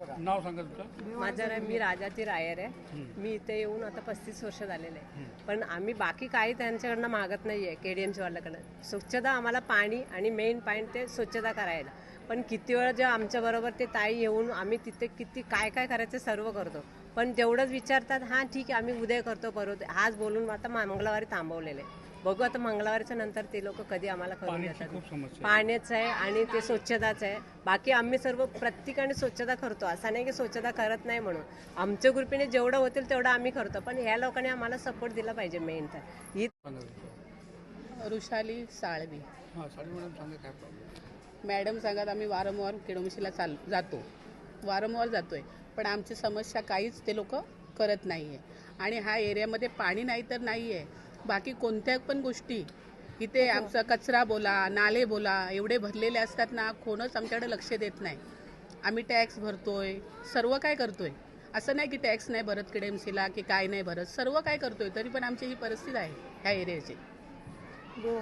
नाव सांगा माझं मी राजाची रायर आहे. मी इथे येऊन आता पस्तीस वर्ष झालेले आहे. पण आम्ही बाकी काही त्यांच्याकडनं मागत नाही आहे के डी एमच्या वाल्याकडनं. स्वच्छता आम्हाला पाणी आणि मेन पॉईंट ते स्वच्छता करायला. पण किती वेळा जेव्हा आमच्याबरोबर ते ताई येऊन आम्ही तिथे किती काय काय करायचं सर्व करतो. पण तेवढंच विचारतात हां ठीक आहे आम्ही उद्या करतो परवा आज बोलून आता मंगळवारी थांबवलेलं. आहे बघू आता मंगळवारच्या नंतर ते लोक कधी आम्हाला करून देतात. पाण्याचं आहे आणि ते स्वच्छताच आहे. बाकी आम्ही सर्व प्रत्येकाने स्वच्छता करतो. असं नाही की स्वच्छता करत नाही म्हणून. आमच्या ग्रुपीने जेवढं होतील तेवढं आम्ही करतो. पण ह्या लोकांनी आम्हाला सपोर्ट दिला पाहिजे मेन तर. ही. रुशाली साळवी. हां मॅडम सांगत आम्ही वारंवार केडोमशीला चाल जातो. वारंवार जातोय. पण आमची समस्या काहीच ते लोक करत नाही आहे आणि ह्या एरियामध्ये पाणी नाही तर नाही आहे बाकी कोणत्या पण गोष्टी इथे आमचा कचरा बोला नाले बोला एवढे भरलेले असतात ना कोणच आमच्याकडे लक्ष देत नाही. आम्ही टॅक्स भरतोय सर्व काय करतोय. असं नाही की टॅक्स नाही भरत केडेमसीला की काय नाही भरत सर्व काय करतोय तरी पण आमची ही परिस्थिती आहे ह्या एरियाची. गो